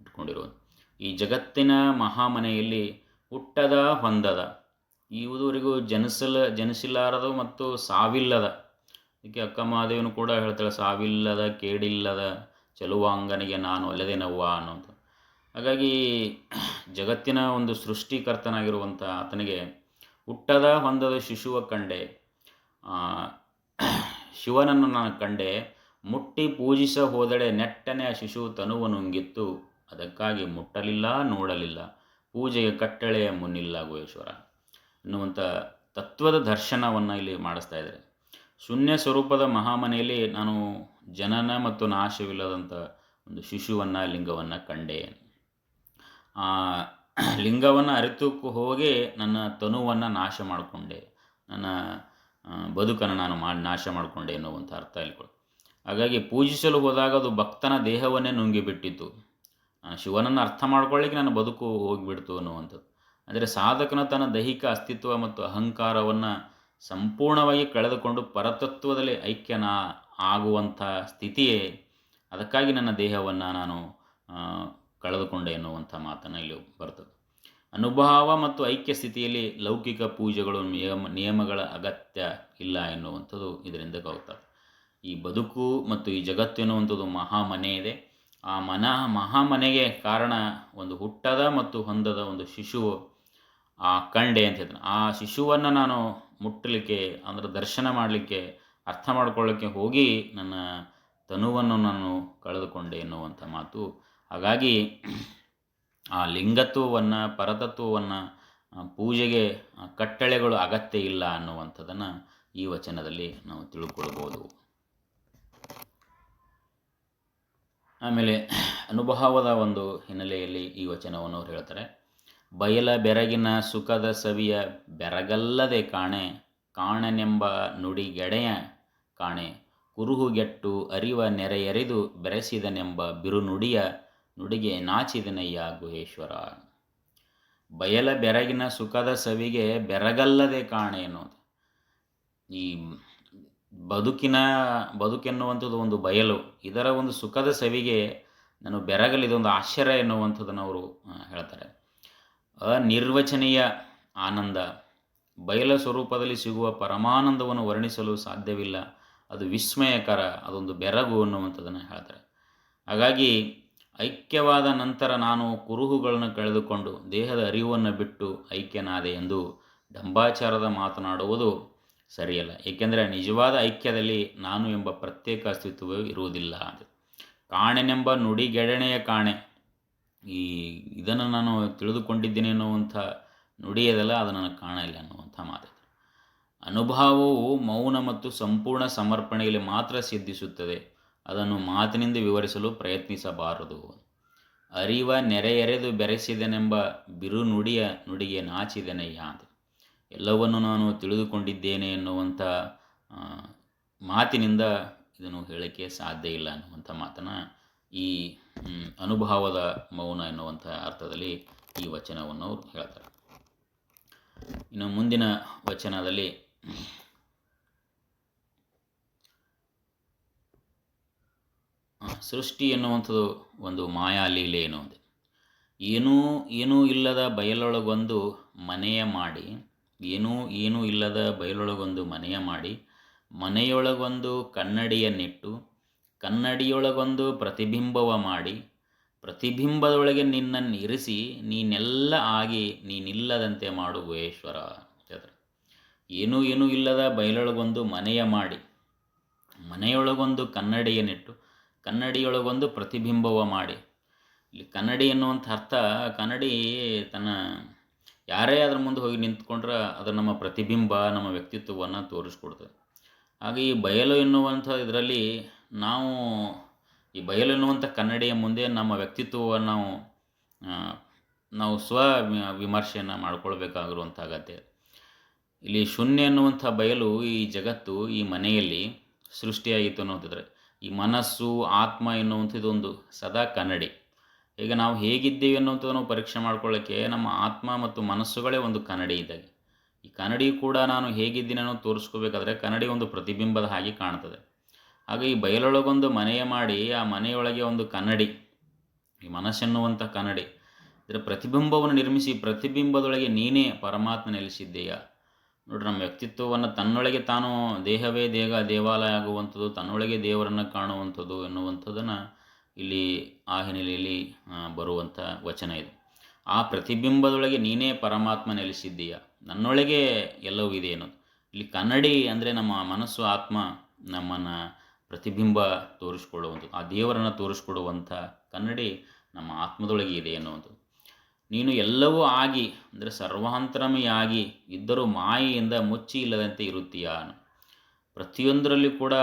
ಇಟ್ಕೊಂಡಿರೋದು ಈ ಜಗತ್ತಿನ ಮಹಾಮನೆಯಲ್ಲಿ ಹುಟ್ಟದ, ಹೊಂದದ ಇದುವರೆಗೂ ಜನಿಸಲ ಜನಿಸಿಲಾರದು ಮತ್ತು ಸಾವಿಲ್ಲದ. ಅದಕ್ಕೆ ಅಕ್ಕ ಮಹಾದೇವನು ಕೂಡ ಹೇಳ್ತಾಳೆ, ಸಾವಿಲ್ಲದ, ಕೇಡಿಲ್ಲದ, ಚಲುವಾಂಗನಿಗೆ ನಾನು ಒಲೆದೆನವ್ವ ಅನ್ನೋದು ಹಾಗಾಗಿ ಜಗತ್ತಿನ ಒಂದು ಸೃಷ್ಟಿಕರ್ತನಾಗಿರುವಂಥ ಆತನಿಗೆ ಹುಟ್ಟದ, ಹೊಂದದ ಶಿಶುವ ಕಂಡೆ ಶಿವನನ್ನು ನಾನು ಕಂಡೆ, ಮುಟ್ಟಿ ಪೂಜಿಸ ಹೋದಡೆ ನೆಟ್ಟನೆ ಆ ಶಿಶು ತನುವನುಂಗಿತ್ತು ಅದಕ್ಕಾಗಿ ಮುಟ್ಟಲಿಲ್ಲ, ನೋಡಲಿಲ್ಲ. ಪೂಜೆಗೆ ಕಟ್ಟಳೆಯ ಮುನ್ನಿಲ್ಲ ಗುಹೇಶ್ವರ. ಎನ್ನುವಂಥ ತತ್ವದ ದರ್ಶನವನ್ನು ಇಲ್ಲಿ ಮಾಡಿಸ್ತಾ ಇದ್ದಾರೆ. ಶೂನ್ಯ ಸ್ವರೂಪದ ಮಹಾಮನೆಯಲ್ಲಿ ನಾನು ಜನನ ಮತ್ತು ನಾಶವಿಲ್ಲದಂಥ ಒಂದು ಶಿಶುವನ್ನು, ಲಿಂಗವನ್ನು ಕಂಡೆ. ಆ ಲಿಂಗವನ್ನು ಅರಿತುಕ್ಕೂ ಹೋಗಿ ನನ್ನ ತನುವನ್ನು ನಾಶ ಮಾಡಿಕೊಂಡೆ. ನನ್ನ ಬದುಕನ್ನು ನಾನು ಮಾಡಿ ನಾಶ ಮಾಡಿಕೊಂಡೆ ಎನ್ನುವಂಥ ಅರ್ಥ ಇಲ್ಲಿ. ಹಾಗಾಗಿ ಪೂಜಿಸಲು ಹೋದಾಗ ಅದು ಭಕ್ತನ ದೇಹವನ್ನೇ ನುಂಗಿಬಿಟ್ಟಿತ್ತು. ನಾನು ಶಿವನನ್ನು ಅರ್ಥ ಮಾಡ್ಕೊಳ್ಳಿಕ್ಕೆ ನನ್ನ ಬದುಕು ಹೋಗಿಬಿಡ್ತು ಅನ್ನುವಂಥದ್ದು. ಅಂದರೆ ಸಾಧಕನ ತನ್ನ ದೈಹಿಕ ಅಸ್ತಿತ್ವ ಮತ್ತು ಅಹಂಕಾರವನ್ನು ಸಂಪೂರ್ಣವಾಗಿ ಕಳೆದುಕೊಂಡು ಪರತತ್ವದಲ್ಲಿ ಐಕ್ಯನ ಆಗುವಂಥ ಸ್ಥಿತಿಯೇ ಅದಕ್ಕಾಗಿ ನನ್ನ ದೇಹವನ್ನು ನಾನು ಕಳೆದುಕೊಂಡೆ ಎನ್ನುವಂಥ ಮಾತನ್ನು ಇಲ್ಲಿ ಬರ್ತದೆ. ಅನುಭವ ಮತ್ತು ಐಕ್ಯ ಸ್ಥಿತಿಯಲ್ಲಿ ಲೌಕಿಕ ಪೂಜೆಗಳು, ನಿಯಮ, ನಿಯಮಗಳ ಅಗತ್ಯ ಇಲ್ಲ ಎನ್ನುವಂಥದ್ದು ಇದರಿಂದ ಗೊತ್ತಾಗ್ತದೆ. ಈ ಬದುಕು ಮತ್ತು ಈ ಜಗತ್ತು ಎನ್ನುವಂಥದ್ದು ಮಹಾಮನೆ ಇದೆ. ಆ ಮನ ಮಹಾಮನೆಗೆ ಕಾರಣ ಒಂದು ಹುಟ್ಟದ ಮತ್ತು ಹೊಂದದ ಒಂದು ಶಿಶು ಆ ಕಂಡೆ ಅಂತ ಹೇಳ್ತಾನೆ. ಆ ಶಿಶುವನ್ನು ನಾನು ಮುಟ್ಟಲಿಕ್ಕೆ ಅಂದರೆ ದರ್ಶನ ಮಾಡಲಿಕ್ಕೆ ಅರ್ಥ ಮಾಡ್ಕೊಳ್ಳೋಕ್ಕೆ ಹೋಗಿ ನನ್ನ ತನುವನ್ನು ನಾನು ಕಳೆದುಕೊಂಡೆ ಎನ್ನುವಂಥ ಮಾತು. ಹಾಗಾಗಿ ಆ ಲಿಂಗತ್ವವನ್ನು, ಪರತತ್ವವನ್ನು ಪೂಜೆಗೆ ಕಟ್ಟಳೆಗಳು ಅಗತ್ಯ ಇಲ್ಲ ಅನ್ನುವಂಥದ್ದನ್ನು ಈ ವಚನದಲ್ಲಿ ನಾವು ತಿಳ್ಕೊಳ್ಬೋದು. ಆಮೇಲೆ ಅನುಭವದ ಒಂದು ಹಿನ್ನೆಲೆಯಲ್ಲಿ ಈ ವಚನವನ್ನು ಅವ್ರು ಹೇಳ್ತಾರೆ. ಬಯಲ ಬೆರಗಿನ ಸುಖದ ಸವಿಯ ಬೆರಗಲ್ಲದೆ ಕಾಣೆ, ಕಾಣನೆಂಬ ನುಡಿಗೆಡೆಯ ಕಾಣೆ, ಕುರುಹುಗೆಟ್ಟು ಅರಿವ ನೆರೆಯರಿದು ಬೆರೆಸಿದನೆಂಬ ಬಿರುನುಡಿಯ ನುಡಿಗೆ ನಾಚಿದನಯ್ಯ ಗುಹೇಶ್ವರ. ಬಯಲ ಬೆರಗಿನ ಸುಖದ ಸವಿಗೆ ಬೆರಗಲ್ಲದೆ ಕಾಣೆ ಅನ್ನೋದು ಈ ಬದುಕಿನ, ಬದುಕೆನ್ನುವಂಥದ್ದು ಒಂದು ಬಯಲು, ಇದರ ಒಂದು ಸುಖದ ಸವಿಗೆ ನಾನು ಬೆರಗಲಿದೊಂದು ಆಶ್ಚರ್ಯ ಎನ್ನುವಂಥದ್ದನ್ನು ಅವರು ಹೇಳ್ತಾರೆ. ಅನಿರ್ವಚನೀಯ ಆನಂದ. ಬಯಲ ಸ್ವರೂಪದಲ್ಲಿ ಸಿಗುವ ಪರಮಾನಂದವನ್ನು ವರ್ಣಿಸಲು ಸಾಧ್ಯವಿಲ್ಲ. ಅದು ವಿಸ್ಮಯಕರ, ಅದೊಂದು ಬೆರಗು ಅನ್ನುವಂಥದ್ದನ್ನು ಹೇಳ್ತಾರೆ. ಹಾಗಾಗಿ ಐಕ್ಯವಾದ ನಂತರ ನಾನು ಕುರುಹುಗಳನ್ನು ಕಳೆದುಕೊಂಡು ದೇಹದ ಅರಿವನ್ನು ಬಿಟ್ಟು ಐಕ್ಯನಾದೆ ಎಂದು ಡಂಬಾಚಾರದ ಮಾತನಾಡುವುದು ಸರಿಯಲ್ಲ. ಏಕೆಂದರೆ ನಿಜವಾದ ಐಕ್ಯದಲ್ಲಿ ನಾನು ಎಂಬ ಪ್ರತ್ಯೇಕ ಅಸ್ತಿತ್ವವೇ ಇರುವುದಿಲ್ಲ. ಕಾಣೆನೆಂಬ ನುಡಿಗೆಡಣೆಯ ಕಾಣೆ ಈ ಇದನ್ನು ನಾನು ತಿಳಿದುಕೊಂಡಿದ್ದೇನೆ ಅನ್ನುವಂಥ ನುಡಿಯದಲ್ಲ ಅದು ನನಗೆ ಕಾಣಲಿಲ್ಲ ಅನ್ನುವಂಥ ಮಾತು ಅನುಭವವು ಮೌನ ಮತ್ತು ಸಂಪೂರ್ಣ ಸಮರ್ಪಣೆಯಲ್ಲಿ ಮಾತ್ರ ಸಿದ್ಧಿಸುತ್ತದೆ. ಅದನ್ನು ಮಾತಿನಿಂದ ವಿವರಿಸಲು ಪ್ರಯತ್ನಿಸಬಾರದು. ಅರಿವ ನೆರೆಯರೆದು ಬೆರೆಸಿದೆನೆಂಬ ಬಿರು ನುಡಿಯ ನುಡಿಗೆ ನಾಚಿದೆನಯ್ಯ ಅಂತ ಎಲ್ಲವನ್ನು ನಾನು ತಿಳಿದುಕೊಂಡಿದ್ದೇನೆ ಎನ್ನುವಂಥ ಮಾತಿನಿಂದ ಇದನ್ನು ಹೇಳಕ್ಕೆ ಸಾಧ್ಯ ಇಲ್ಲ ಅನ್ನುವಂಥ ಮಾತನ್ನು ಈ ಅನುಭವದ ಮೌನ ಎನ್ನುವಂಥ ಅರ್ಥದಲ್ಲಿ ಈ ವಚನವನ್ನು ಅವರು ಹೇಳ್ತಾರೆ. ಇನ್ನು ಮುಂದಿನ ವಚನದಲ್ಲಿ ಸೃಷ್ಟಿ ಎನ್ನುವಂಥದ್ದು ಒಂದು ಮಾಯಾ ಲೀಲೆ ಎನ್ನುವುದು ಏನೂ ಏನೂ ಇಲ್ಲದ ಬಯಲೊಳಗೊಂದು ಮನೆಯ ಮಾಡಿ, ಏನೂ ಏನೂ ಇಲ್ಲದ ಬಯಲೊಳಗೊಂದು ಮನೆಯ ಮಾಡಿ, ಮನೆಯೊಳಗೊಂದು ಕನ್ನಡಿಯನ್ನಿಟ್ಟು ಕನ್ನಡಿಯೊಳಗೊಂದು ಪ್ರತಿಬಿಂಬವ ಮಾಡಿ, ಪ್ರತಿಬಿಂಬದೊಳಗೆ ನಿನ್ನನ್ನು ಇರಿಸಿ, ನೀನೆಲ್ಲ ಆಗಿ ನೀನಿಲ್ಲದಂತೆ ಮಾಡು ಗುಹೇಶ್ವರ ಅಂತಂದ್ರೆ ಏನೂ ಏನೂ ಇಲ್ಲದ ಬಯಲೊಳಗೊಂದು ಮನೆಯ ಮಾಡಿ, ಮನೆಯೊಳಗೊಂದು ಕನ್ನಡಿಯನ್ನಿಟ್ಟು, ಕನ್ನಡಿಯೊಳಗೊಂದು ಪ್ರತಿಬಿಂಬವ ಮಾಡಿ. ಇಲ್ಲಿ ಕನ್ನಡಿ ಎನ್ನುವಂಥ ಅರ್ಥ, ಕನ್ನಡಿ ತನ್ನ ಯಾರೇ ಅದ್ರ ಮುಂದೆ ಹೋಗಿ ನಿಂತ್ಕೊಂಡ್ರೆ ಅದು ನಮ್ಮ ಪ್ರತಿಬಿಂಬ, ನಮ್ಮ ವ್ಯಕ್ತಿತ್ವವನ್ನು ತೋರಿಸ್ಕೊಡ್ತದೆ. ಹಾಗೆ ಈ ಬಯಲು ಎನ್ನುವಂಥ ಇದರಲ್ಲಿ ನಾವು ಈ ಬಯಲೆನ್ನುವಂಥ ಕನ್ನಡಿಯ ಮುಂದೆ ನಮ್ಮ ವ್ಯಕ್ತಿತ್ವವನ್ನು ನಾವು ನಾವು ಸ್ವ ವಿಮರ್ಶೆಯನ್ನು ಮಾಡ್ಕೊಳ್ಬೇಕಾಗಿರುವಂಥ ಅಗತ್ಯ. ಇಲ್ಲಿ ಶೂನ್ಯ ಅನ್ನುವಂಥ ಬಯಲು ಈ ಜಗತ್ತು, ಈ ಮನೆಯಲ್ಲಿ ಸೃಷ್ಟಿಯಾಗಿತ್ತು ಅನ್ನೋದಿದ್ರೆ ಈ ಮನಸ್ಸು, ಆತ್ಮ ಎನ್ನುವಂಥದ್ದೊಂದು ಸದಾ ಕನ್ನಡಿ. ಈಗ ನಾವು ಹೇಗಿದ್ದೇವೆ ನಾವು ಪರೀಕ್ಷೆ ಮಾಡ್ಕೊಳ್ಳೋಕ್ಕೆ ನಮ್ಮ ಆತ್ಮ ಮತ್ತು ಮನಸ್ಸುಗಳೇ ಒಂದು ಕನ್ನಡಿ ಇದ್ದಾಗೆ. ಈ ಕನ್ನಡಿ ಕೂಡ ನಾನು ಹೇಗಿದ್ದೀನಿ ಅನ್ನೋ ತೋರಿಸ್ಕೋಬೇಕಾದ್ರೆ ಕನ್ನಡಿ ಒಂದು ಪ್ರತಿಬಿಂಬದ ಹಾಗೆ ಕಾಣ್ತದೆ. ಹಾಗೆ ಈ ಬಯಲೊಳಗೊಂದು ಮನೆಯ ಮಾಡಿ, ಆ ಮನೆಯೊಳಗೆ ಒಂದು ಕನ್ನಡಿ, ಈ ಮನಸ್ಸೆನ್ನುವಂಥ ಕನ್ನಡಿ, ಇದರ ಪ್ರತಿಬಿಂಬವನ್ನು ನಿರ್ಮಿಸಿ ಪ್ರತಿಬಿಂಬದೊಳಗೆ ನೀನೇ ಪರಮಾತ್ಮ ನೆಲೆಸಿದ್ದೀಯ? ನೋಡ್ರಿ, ನಮ್ಮ ವ್ಯಕ್ತಿತ್ವವನ್ನು ತನ್ನೊಳಗೆ ತಾನು ದೇಹವೇ ದೇಹ ದೇವಾಲಯ ಆಗುವಂಥದ್ದು, ತನ್ನೊಳಗೆ ದೇವರನ್ನು ಕಾಣುವಂಥದ್ದು ಎನ್ನುವಂಥದ್ದನ್ನು ಇಲ್ಲಿ ಆ ಹಿನ್ನೆಲೆಯಲ್ಲಿ ಬರುವಂಥ ವಚನ ಇದು. ಆ ಪ್ರತಿಬಿಂಬದೊಳಗೆ ನೀನೇ ಪರಮಾತ್ಮ ನೆಲೆಸಿದ್ದೀಯ? ನನ್ನೊಳಗೆ ಎಲ್ಲವೂ ಇದೆ ಅನ್ನೋದು. ಇಲ್ಲಿ ಕನ್ನಡಿ ಅಂದರೆ ನಮ್ಮ ಮನಸ್ಸು, ಆತ್ಮ ನಮ್ಮನ್ನು ಪ್ರತಿಬಿಂಬ ತೋರಿಸ್ಕೊಳ್ಳುವಂಥದ್ದು, ಆ ದೇವರನ್ನು ತೋರಿಸ್ಕೊಡುವಂಥ ಕನ್ನಡಿ ನಮ್ಮ ಆತ್ಮದೊಳಗೆ ಇದೆ ಅನ್ನುವಂಥದ್ದು. ನೀನು ಎಲ್ಲವೂ ಆಗಿ, ಅಂದರೆ ಸರ್ವಾಂತರಮೆಯಾಗಿ ಇದ್ದರೂ ಮಾಯೆಯಿಂದ ಮುಚ್ಚಿ ಇಲ್ಲದಂತೆ ಇರುತ್ತೀಯ ಪ್ರತಿಯೊಂದರಲ್ಲಿ ಕೂಡ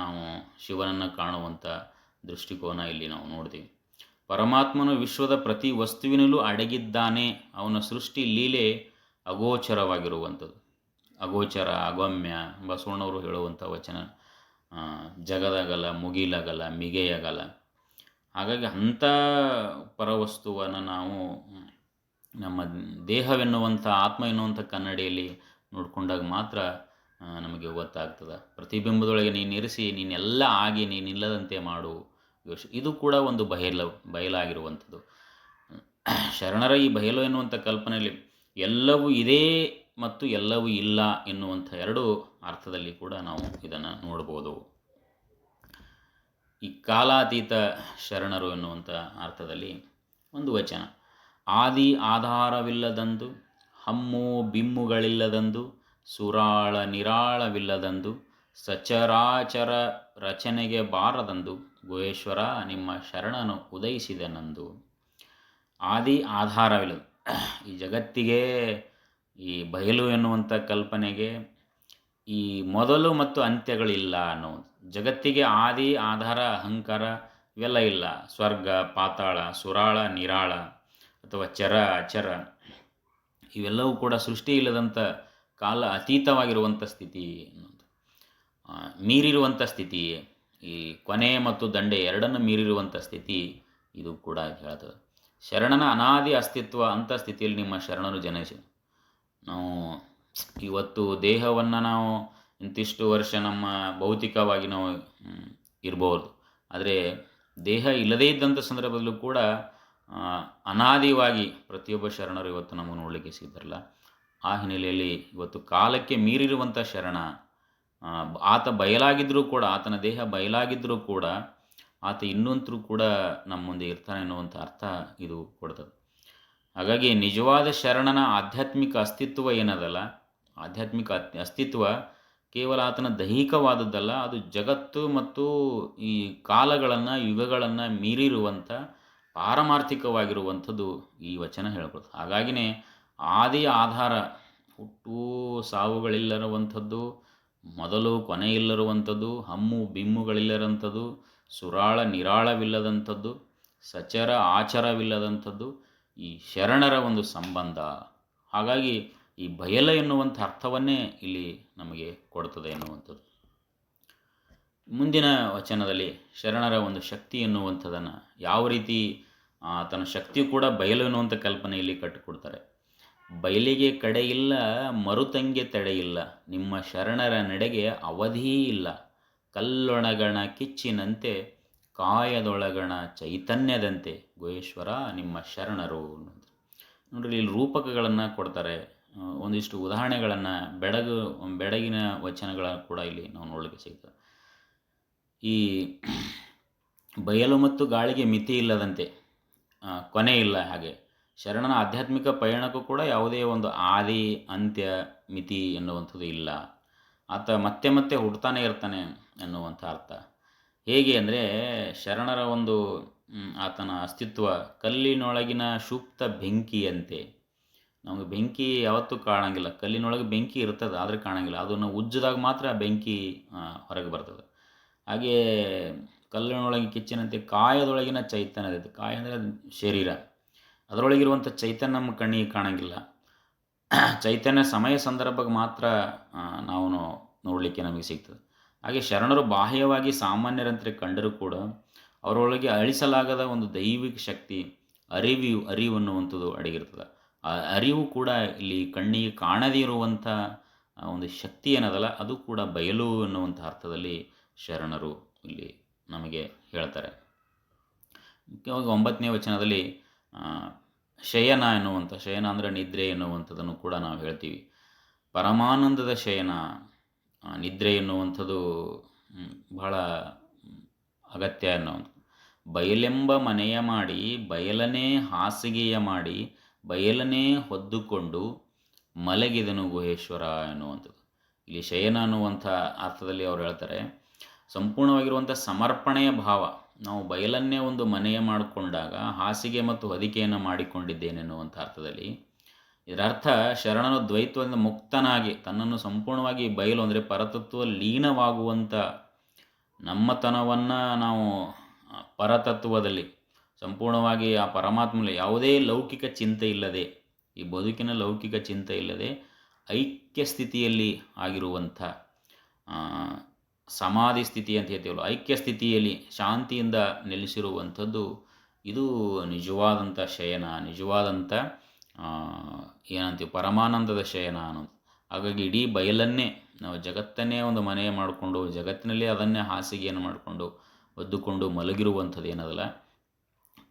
ನಾವು ಶಿವನನ್ನು ಕಾಣುವಂಥ ದೃಷ್ಟಿಕೋನ ಇಲ್ಲಿ ನಾವು ನೋಡ್ತೀವಿ. ಪರಮಾತ್ಮನು ವಿಶ್ವದ ಪ್ರತಿ ವಸ್ತುವಿನಲ್ಲೂ ಅಡಗಿದ್ದಾನೆ, ಅವನ ಸೃಷ್ಟಿ ಲೀಲೆ ಅಗೋಚರವಾಗಿರುವಂಥದ್ದು. ಅಗೋಚರ, ಅಗಮ್ಯ, ಬಸವಣ್ಣವರು ಹೇಳುವಂಥ ವಚನ. ಆ, ಮುಗಿಲಾಗಲ್ಲ ಮಿಗೆಯಾಗಲ್ಲ ಮಿಗೆಯಗಲ. ಹಾಗಾಗಿ ಅಂಥ ಪರವಸ್ತುವನ್ನು ನಾವು ನಮ್ಮ ದೇಹವೆನ್ನುವಂಥ ಆತ್ಮ ಎನ್ನುವಂಥ ಕನ್ನಡಿಯಲ್ಲಿ ನೋಡಿಕೊಂಡಾಗ ಮಾತ್ರ ನಮಗೆ ಗೊತ್ತಾಗ್ತದೆ. ಪ್ರತಿಬಿಂಬದೊಳಗೆ ನೀನು ಇರಿಸಿ ನೀನೆಲ್ಲ ಆಗಿ ನೀನಿಲ್ಲದಂತೆ ಮಾಡು. ಇದು ಕೂಡ ಒಂದು ಬಯಲ ಬಯಲಾಗಿರುವಂಥದ್ದು. ಶರಣರ ಈ ಬಯಲು ಎನ್ನುವಂಥ ಕಲ್ಪನೆಯಲ್ಲಿ ಎಲ್ಲವೂ ಇದೆ ಮತ್ತು ಎಲ್ಲವೂ ಇಲ್ಲ ಎನ್ನುವಂಥ ಎರಡು ಅರ್ಥದಲ್ಲಿ ಕೂಡ ನಾವು ಇದನ್ನು ನೋಡ್ಬೋದು. ಈ ಕಾಲಾತೀತ ಶರಣರು ಎನ್ನುವಂಥ ಅರ್ಥದಲ್ಲಿ ಒಂದು ವಚನ. ಆದಿ ಆಧಾರವಿಲ್ಲದಂದು, ಹಮ್ಮು ಬಿಮ್ಮುಗಳಿಲ್ಲದಂದು, ಸುರಾಳ ನಿರಾಳವಿಲ್ಲದಂದು, ಸಚರಾಚರ ರಚನೆಗೆ ಬಾರದಂದು, ಗುಹೇಶ್ವರ ನಿಮ್ಮ ಶರಣನು ಉದಯಿಸಿದನಂದು. ಆದಿ ಆಧಾರವಿಲ್ಲದು. ಈ ಜಗತ್ತಿಗೆ ಈ ಬಯಲು ಎನ್ನುವಂಥ ಕಲ್ಪನೆಗೆ ಈ ಮೊದಲು ಮತ್ತು ಅಂತ್ಯಗಳಿಲ್ಲ ಅನ್ನೋದು ಜಗತ್ತಿಗೆ ಆದಿ, ಆಧಾರ, ಅಹಂಕಾರ ಇವೆಲ್ಲ ಇಲ್ಲ. ಸ್ವರ್ಗ, ಪಾತಾಳ, ಸುರಾಳ, ನಿರಾಳ ಅಥವಾ ಚರ, ಅಚರ ಇವೆಲ್ಲವೂ ಕೂಡ ಸೃಷ್ಟಿ ಇಲ್ಲದಂಥ ಕಾಲ ಅತೀತವಾಗಿರುವಂಥ ಸ್ಥಿತಿ ಅನ್ನೋದು. ಮೀರಿರುವಂಥ ಸ್ಥಿತಿ, ಈ ಕೊನೆ ಮತ್ತು ದಂಡೆ ಎರಡನ್ನು ಮೀರಿರುವಂಥ ಸ್ಥಿತಿ ಇದು ಕೂಡ ಹೇಳ್ತದೆ. ಶರಣನ ಅನಾದಿ ಅಸ್ತಿತ್ವ ಅಂಥ ಸ್ಥಿತಿಯಲ್ಲಿ ನಿಮ್ಮ ಶರಣರು ಜನಿಸಿ ನಾವು ಇವತ್ತು ದೇಹವನ್ನು ನಾವು ಇಂತಿಷ್ಟು ವರ್ಷ ನಮ್ಮ ಭೌತಿಕವಾಗಿ ನಾವು ಇರ್ಬೋದು. ಆದರೆ ದೇಹ ಇಲ್ಲದೇ ಇದ್ದಂಥ ಸಂದರ್ಭದಲ್ಲೂ ಕೂಡ ಅನಾದಿವಾಗಿ ಪ್ರತಿಯೊಬ್ಬ ಶರಣರು ಇವತ್ತು ನಮಗೆ ನೋಡಲಿಕ್ಕೆ ಸಿಗ್ತಾರಲ್ಲ. ಆ ಹಿನ್ನೆಲೆಯಲ್ಲಿ ಇವತ್ತು ಕಾಲಕ್ಕೆ ಮೀರಿರುವಂಥ ಶರಣ ಆತ ಬಯಲಾಗಿದ್ದರೂ ಕೂಡ, ಆತನ ದೇಹ ಬಯಲಾಗಿದ್ದರೂ ಕೂಡ, ಆತ ಇನ್ನೊಂತರೂ ಕೂಡ ನಮ್ಮ ಮುಂದೆ ಇರ್ತಾನೆ ಅನ್ನುವಂಥ ಅರ್ಥ ಇದು ಕೊಡ್ತದೆ. ಹಾಗಾಗಿ ನಿಜವಾದ ಶರಣನ ಆಧ್ಯಾತ್ಮಿಕ ಅಸ್ತಿತ್ವ ಏನದಲ್ಲ ಆಧ್ಯಾತ್ಮಿಕ ಅಸ್ತಿತ್ವ ಕೇವಲ ಆತನ ದೈಹಿಕವಾದದ್ದಲ್ಲ, ಅದು ಜಗತ್ತು ಮತ್ತು ಈ ಕಾಲಗಳನ್ನು, ಯುಗಗಳನ್ನು ಮೀರಿರುವಂಥ ಪಾರಮಾರ್ಥಿಕವಾಗಿರುವಂಥದ್ದು ಈ ವಚನ ಹೇಳ್ಬೋದು ಹಾಗಾಗಿನೇ ಆದಿ ಆಧಾರ ಹುಟ್ಟು, ಸಾವುಗಳಿಲ್ಲರುವಂಥದ್ದು, ಮೊದಲು ಕೊನೆ ಇಲ್ಲರುವಂಥದ್ದು, ಹಮ್ಮು, ಬಿಮ್ಮುಗಳಿಲ್ಲರಂಥದ್ದು, ಸುರಾಳ, ನಿರಾಳವಿಲ್ಲದಂಥದ್ದು, ಸಚರ, ಆಚರವಿಲ್ಲದಂಥದ್ದು, ಈ ಶರಣರ ಒಂದು ಸಂಬಂಧ. ಹಾಗಾಗಿ ಈ ಬಯಲ ಎನ್ನುವಂಥ ಅರ್ಥವನ್ನೇ ಇಲ್ಲಿ ನಮಗೆ ಕೊಡುತ್ತದೆ ಎನ್ನುವಂಥದ್ದು. ಮುಂದಿನ ವಚನದಲ್ಲಿ ಶರಣರ ಒಂದು ಶಕ್ತಿ ಎನ್ನುವಂಥದ್ದನ್ನು ಯಾವ ರೀತಿ ಆತನ ಶಕ್ತಿ ಕೂಡ ಬಯಲು ಎನ್ನುವಂಥ ಕಲ್ಪನೆ ಇಲ್ಲಿ ಕಟ್ಟಿಕೊಡ್ತಾರೆ. ಬಯಲಿಗೆ ಕಡೆಯಿಲ್ಲ ಮರುತಂಗೆ ತಡೆಯಿಲ್ಲ ನಿಮ್ಮ ಶರಣರ ನಡೆಗೆ ಅವಧಿ ಇಲ್ಲ. ಕಲ್ಲೊಣಗಣ ಕಿಚ್ಚಿನಂತೆ, ಕಾಯದೊಳಗಣ ಚೈತನ್ಯದಂತೆ ಗುಹೇಶ್ವರ ನಿಮ್ಮ ಶರಣರು. ನೋಡ್ರಿ, ಇಲ್ಲಿ ರೂಪಕಗಳನ್ನು ಕೊಡ್ತಾರೆ ಒಂದಿಷ್ಟು ಉದಾಹರಣೆಗಳನ್ನು ಬೆಡಗು, ಬೆಡಗಿನ ವಚನಗಳ ಕೂಡ ಇಲ್ಲಿ ನಾವು ನೋಡಲಿಕ್ಕೆ ಸಿಗ್ತದೆ. ಈ ಬಯಲು ಮತ್ತು ಗಾಳಿಗೆ ಮಿತಿ ಇಲ್ಲದಂತೆ ಕೊನೆ ಇಲ್ಲ ಹಾಗೆ, ಶರಣನ ಆಧ್ಯಾತ್ಮಿಕ ಪಯಣಕ್ಕೂ ಕೂಡ ಯಾವುದೇ ಒಂದು ಆದಿ, ಅಂತ್ಯ, ಮಿತಿ ಎನ್ನುವಂಥದ್ದು ಇಲ್ಲ. ಆತ ಮತ್ತೆ ಮತ್ತೆ ಹುಡ್ತಾನೆ ಇರ್ತಾನೆ ಎನ್ನುವಂಥ ಅರ್ಥ. ಹೇಗೆ ಅಂದರೆ, ಶರಣರ ಒಂದು ಆತನ ಅಸ್ತಿತ್ವ ಕಲ್ಲಿನೊಳಗಿನ ಸೂಕ್ತ ಬೆಂಕಿಯಂತೆ. ನಮಗೆ ಬೆಂಕಿ ಯಾವತ್ತೂ ಕಾಣಂಗಿಲ್ಲ. ಕಲ್ಲಿನೊಳಗೆ ಬೆಂಕಿ ಇರ್ತದೆ, ಆದರೆ ಕಾಣಂಗಿಲ್ಲ. ಅದನ್ನು ಉಜ್ಜಿದಾಗ ಮಾತ್ರ ಬೆಂಕಿ ಹೊರಗೆ ಬರ್ತದೆ. ಹಾಗೇ ಕಲ್ಲಿನೊಳಗೆ ಕಿಚ್ಚಿನಂತೆ ಕಾಯದೊಳಗಿನ ಚೈತನ್ಯ ಇದೆ ಕಾಯ ಅಂದರೆ ಅದು ಶರೀರ. ಅದರೊಳಗಿರುವಂಥ ಚೈತನ್ಯ ನಮ್ಮ ಕಣ್ಣಿಗೆ ಕಾಣಂಗಿಲ್ಲ. ಚೈತನ್ಯ ಸಮಯ ಸಂದರ್ಭಕ್ಕೆ ಮಾತ್ರ ನಾವು ನೋಡಲಿಕ್ಕೆ ನಮಗೆ ಸಿಗ್ತದೆ. ಹಾಗೆ ಶರಣರು ಬಾಹ್ಯವಾಗಿ ಸಾಮಾನ್ಯರಂತೆ ಕಂಡರೂ ಕೂಡ ಅವರೊಳಗೆ ಅಳಿಸಲಾಗದ ಒಂದು ದೈವಿಕ ಶಕ್ತಿ ಅರಿವು ಅರಿವು ಅನ್ನುವಂಥದ್ದು ಅಡಗಿರ್ತದೆ. ಅರಿವು ಕೂಡ ಇಲ್ಲಿ ಕಣ್ಣಿಗೆ ಕಾಣದೇ ಇರುವಂಥ ಒಂದು ಶಕ್ತಿ ಏನದಲ್ಲ, ಅದು ಕೂಡ ಬಯಲು ಎನ್ನುವಂಥ ಅರ್ಥದಲ್ಲಿ ಶರಣರು ಇಲ್ಲಿ ನಮಗೆ ಹೇಳ್ತಾರೆ. ಮುಖ್ಯವಾಗಿ ಒಂಬತ್ತನೇ ವಚನದಲ್ಲಿ ಶಯನ ಎನ್ನುವಂಥ, ಶಯನ ಅಂದರೆ ನಿದ್ರೆ ಎನ್ನುವಂಥದ್ದನ್ನು ಕೂಡ ನಾವು ಹೇಳ್ತೀವಿ. ಪರಮಾನಂದದ ಶಯನ ನಿದ್ರೆ ಎನ್ನುವಂಥದ್ದು ಬಹಳ ಅಗತ್ಯ ಎನ್ನುವಂಥ ಬಯಲೆಂಬ ಮನೆಯ ಮಾಡಿ, ಬಯಲನೇ ಹಾಸಿಗೆಯ ಮಾಡಿ ಬಯಲನೇ ಹೊದ್ದುಕೊಂಡು ಮಲಗಿದನು ಗುಹೇಶ್ವರ ಎನ್ನುವಂಥದ್ದು. ಇಲ್ಲಿ ಶಯನ ಅನ್ನುವಂಥ ಅರ್ಥದಲ್ಲಿ ಅವ್ರು ಹೇಳ್ತಾರೆ, ಸಂಪೂರ್ಣವಾಗಿರುವಂಥ ಸಮರ್ಪಣೆಯ ಭಾವ. ನಾವು ಬಯಲನ್ನೇ ಒಂದು ಮನೆಯ ಮಾಡಿಕೊಂಡಾಗ ಹಾಸಿಗೆ ಮತ್ತು ಹೊದಿಕೆಯನ್ನು ಮಾಡಿಕೊಂಡಿದ್ದೇನೆ ಎನ್ನುವಂಥ ಅರ್ಥದಲ್ಲಿ. ಇದರ ಅರ್ಥ ಶರಣನು ದ್ವೈತದಿಂದ ಮುಕ್ತನಾಗಿ ತನ್ನನ್ನು ಸಂಪೂರ್ಣವಾಗಿ ಬಯಲು ಅಂದರೆ ಪರತತ್ವ ಲೀನವಾಗುವಂಥ ನಮ್ಮತನವನ್ನು ನಾವು ಪರತತ್ವದಲ್ಲಿ ಸಂಪೂರ್ಣವಾಗಿ ಆ ಪರಮಾತ್ಮನಲ್ಲಿ ಯಾವುದೇ ಲೌಕಿಕ ಚಿಂತೆ ಇಲ್ಲದೆ, ಈ ಬದುಕಿನ ಲೌಕಿಕ ಚಿಂತೆ ಇಲ್ಲದೆ ಐಕ್ಯ ಸ್ಥಿತಿಯಲ್ಲಿ ಆಗಿರುವಂಥ ಸಮಾಧಿ ಸ್ಥಿತಿ ಅಂತ ಹೇಳ್ತೀವಲ್ಲ, ಐಕ್ಯ ಸ್ಥಿತಿಯಲ್ಲಿ ಶಾಂತಿಯಿಂದ ನೆಲೆಸಿರುವಂಥದ್ದು ಇದು ನಿಜವಾದಂಥ ಶಯನ, ನಿಜವಾದಂಥ ಏನಂತೀವಿ ಪರಮಾನಂದದ ಶಯನ ಅನ್ನೋದು. ಹಾಗಾಗಿ ಇಡೀ ಬಯಲನ್ನೇ ನಾವು ಜಗತ್ತನ್ನೇ ಒಂದು ಮನೆ ಮಾಡಿಕೊಂಡು, ಜಗತ್ತಿನಲ್ಲೇ ಅದನ್ನೇ ಹಾಸಿಗೆಯನ್ನು ಮಾಡಿಕೊಂಡು, ಒದ್ದುಕೊಂಡು ಮಲಗಿರುವಂಥದ್ದು ಏನದಲ್ಲ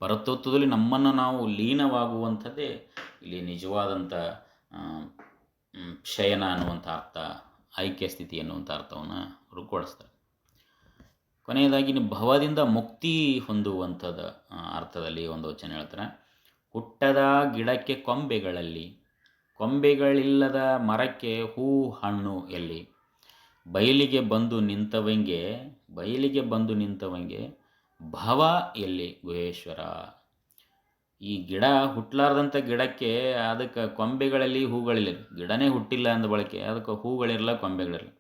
ಪರತತ್ವದಲ್ಲಿ ನಮ್ಮನ್ನು ನಾವು ಲೀನವಾಗುವಂಥದ್ದೇ ಇಲ್ಲಿ ನಿಜವಾದಂಥ ಶಯನ ಅನ್ನುವಂಥ ಅರ್ಥ, ಐಕ್ಯ ಸ್ಥಿತಿ ಅನ್ನುವಂಥ ಅರ್ಥವನ್ನು ಅವರು ಕೊಡಿಸ್ತಾರೆ ಕೊನೆಯದಾಗಿ ಭವದಿಂದ ಮುಕ್ತಿ ಹೊಂದುವಂಥದ ಅರ್ಥದಲ್ಲಿ ಒಂದು ವಚನ ಹೇಳ್ತಾರೆ. ಹುಟ್ಟದ ಗಿಡಕ್ಕೆ ಕೊಂಬೆಗಳಲ್ಲಿ, ಕೊಂಬೆಗಳಿಲ್ಲದ ಮರಕ್ಕೆ ಹೂ ಹಣ್ಣು ಎಲ್ಲಿ? ಬಯಲಿಗೆ ಬಂದು ನಿಂತವಂಗೆ, ಬಯಲಿಗೆ ಬಂದು ನಿಂತವಂಗೆ ಭವ ಎಲ್ಲಿ ಗುಹೇಶ್ವರ? ಈ ಗಿಡ ಹುಟ್ಟಲಾರ್ದಂಥ ಗಿಡಕ್ಕೆ ಅದಕ್ಕೆ ಕೊಂಬೆಗಳಲ್ಲಿ ಹೂಗಳಿಲ್ಲ. ಗಿಡನೇ ಹುಟ್ಟಿಲ್ಲ ಅಂದ ಬಳಕೆ ಅದಕ್ಕೆ ಹೂಗಳಿರಲ್ಲ, ಕೊಂಬೆಗಳಿರಲ್ಲ.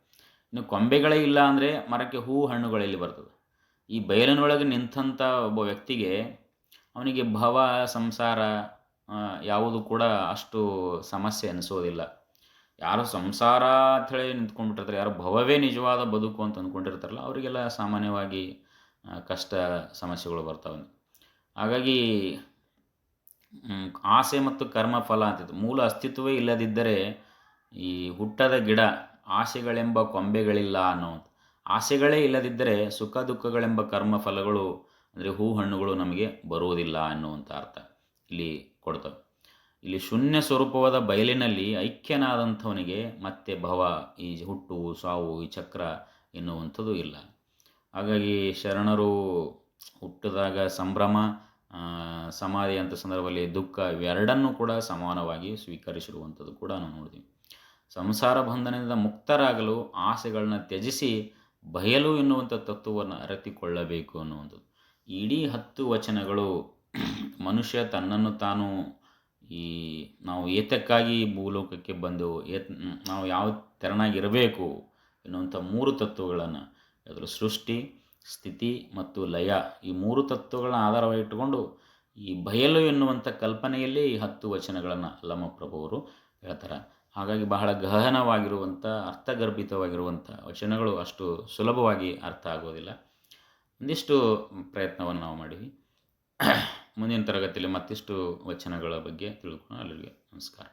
ಇನ್ನು ಕೊಂಬೆಗಳೇ ಇಲ್ಲ ಅಂದರೆ ಮರಕ್ಕೆ ಹೂ ಹಣ್ಣುಗಳಲ್ಲಿ ಬರ್ತದೆ. ಈ ಬಯಲಿನೊಳಗೆ ನಿಂತಂಥ ಒಬ್ಬ ವ್ಯಕ್ತಿಗೆ ಅವನಿಗೆ ಭವ, ಸಂಸಾರ ಯಾವುದು ಕೂಡ ಅಷ್ಟು ಸಮಸ್ಯೆ ಅನಿಸೋದಿಲ್ಲ. ಯಾರು ಸಂಸಾರ ಅಂಥೇಳಿ ನಿಂತ್ಕೊಂಡ್ಬಿಟ್ಟಿರ್ತಾರೆ, ಯಾರು ಭವವೇ ನಿಜವಾದ ಬದುಕು ಅಂತ ಅಂದ್ಕೊಂಡಿರ್ತಾರಲ್ಲ, ಅವರಿಗೆಲ್ಲ ಸಾಮಾನ್ಯವಾಗಿ ಕಷ್ಟ ಸಮಸ್ಯೆಗಳು ಬರ್ತಾವೆ. ಹಾಗಾಗಿ ಆಸೆ ಮತ್ತು ಕರ್ಮಫಲ ಅಂತಿತ್ತು. ಮೂಲ ಅಸ್ತಿತ್ವವೇ ಇಲ್ಲದಿದ್ದರೆ ಈ ಹುಟ್ಟದ ಗಿಡ ಆಸೆಗಳೆಂಬ ಕೊಂಬೆಗಳಿಲ್ಲ ಅನ್ನೋದು ಆಸೆಗಳೇ ಇಲ್ಲದಿದ್ದರೆ ಸುಖ ದುಃಖಗಳೆಂಬ ಕರ್ಮಫಲಗಳು ಅಂದರೆ ಹೂ ಹಣ್ಣುಗಳು ನಮಗೆ ಬರುವುದಿಲ್ಲ ಅನ್ನುವಂಥ ಅರ್ಥ ಇಲ್ಲಿ ಕೊಡ್ತವೆ. ಇಲ್ಲಿ ಶೂನ್ಯ ಸ್ವರೂಪವಾದ ಬಯಲಿನಲ್ಲಿ ಐಕ್ಯನಾದಂಥವನಿಗೆ ಮತ್ತೆ ಭವ, ಈ ಹುಟ್ಟು, ಸಾವು, ಈ ಚಕ್ರ ಎನ್ನುವಂಥದ್ದು ಇಲ್ಲ. ಹಾಗಾಗಿ ಶರಣರು ಹುಟ್ಟಿದಾಗ ಸಂಭ್ರಮ ಸಮಾಧಿ ಅಂತ ಸಂದರ್ಭದಲ್ಲಿ ದುಃಖ ಇವೆರಡನ್ನೂ ಕೂಡ ಸಮಾನವಾಗಿ ಸ್ವೀಕರಿಸಿರುವಂಥದ್ದು ಕೂಡ ನಾವು ನೋಡಿದ್ವಿ. ಸಂಸಾರ ಬಂಧನದಿಂದ ಮುಕ್ತರಾಗಲು ಆಸೆಗಳನ್ನ ತ್ಯಜಿಸಿ ಬಯಲು ಎನ್ನುವಂಥ ತತ್ವವನ್ನು ಅರಿತುಕೊಳ್ಳಬೇಕು ಅನ್ನುವಂಥದ್ದು. ಇಡೀ ಹತ್ತು ವಚನಗಳು ಮನುಷ್ಯ ತನ್ನನ್ನು ತಾನು ಈ ನಾವು ಏತಕ್ಕಾಗಿ ಭೂಲೋಕಕ್ಕೆ ಬಂದು ಏತ್, ನಾವು ಯಾವ ತೆರನಾಗಿರಬೇಕು ಎನ್ನುವಂಥ ಮೂರು ತತ್ವಗಳನ್ನು ಅದರ ಸೃಷ್ಟಿ, ಸ್ಥಿತಿ ಮತ್ತು ಲಯ ಈ ಮೂರು ತತ್ವಗಳನ್ನ ಆಧಾರವಾಗಿಟ್ಟುಕೊಂಡು ಈ ಬಯಲು ಎನ್ನುವಂಥ ಕಲ್ಪನೆಯಲ್ಲಿ ಈ ಹತ್ತು ವಚನಗಳನ್ನು ಅಲ್ಲಮಪ್ರಭುವರು ಹೇಳ್ತಾರೆ. ಹಾಗಾಗಿ ಬಹಳ ಗಹನವಾಗಿರುವಂಥ, ಅರ್ಥಗರ್ಭಿತವಾಗಿರುವಂಥ ವಚನಗಳು ಅಷ್ಟು ಸುಲಭವಾಗಿ ಅರ್ಥ ಆಗೋದಿಲ್ಲ. ಒಂದಿಷ್ಟು ಪ್ರಯತ್ನವನ್ನು ನಾವು ಮಾಡಿದ್ವಿ. ಮುಂದಿನ ತರಗತಿಯಲ್ಲಿ ಮತ್ತಿಷ್ಟು ವಚನಗಳ ಬಗ್ಗೆ ತಿಳ್ಕೊಳ್ಳೋಣ. ಅಲ್ಲಿಗೆ ನಮಸ್ಕಾರ.